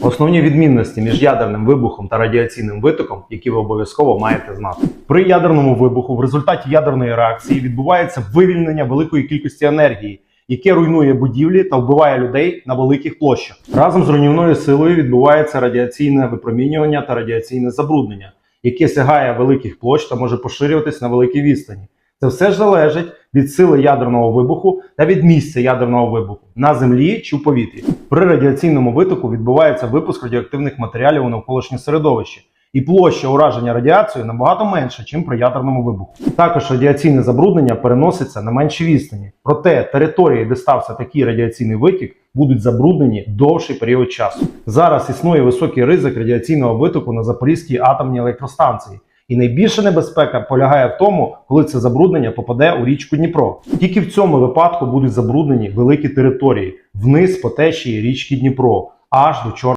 Основні відмінності між ядерним вибухом та радіаційним витоком, які ви обов'язково маєте знати. При ядерному вибуху в результаті ядерної реакції відбувається вивільнення великої кількості енергії, яке руйнує будівлі та вбиває людей на великих площах. Разом з руйнівною силою відбувається радіаційне випромінювання та радіаційне забруднення, яке сягає великих площ та може поширюватись на великій відстані. Це все ж залежить від сили ядерного вибуху та від місця ядерного вибуху на землі чи в повітрі. При радіаційному витоку відбувається випуск радіоактивних матеріалів у навколишнє середовище, і площа ураження радіацією набагато менша, ніж при ядерному вибуху. Також радіаційне забруднення переноситься на менші відстані. Проте території, де стався такий радіаційний витік, будуть забруднені довший період часу. Зараз існує високий ризик радіаційного витоку на Запорізькій атомній електростанції. І найбільша небезпека полягає в тому, коли це забруднення попаде у річку Дніпро. Тільки в цьому випадку будуть забруднені великі території вниз по течії річки Дніпро аж до Чорного.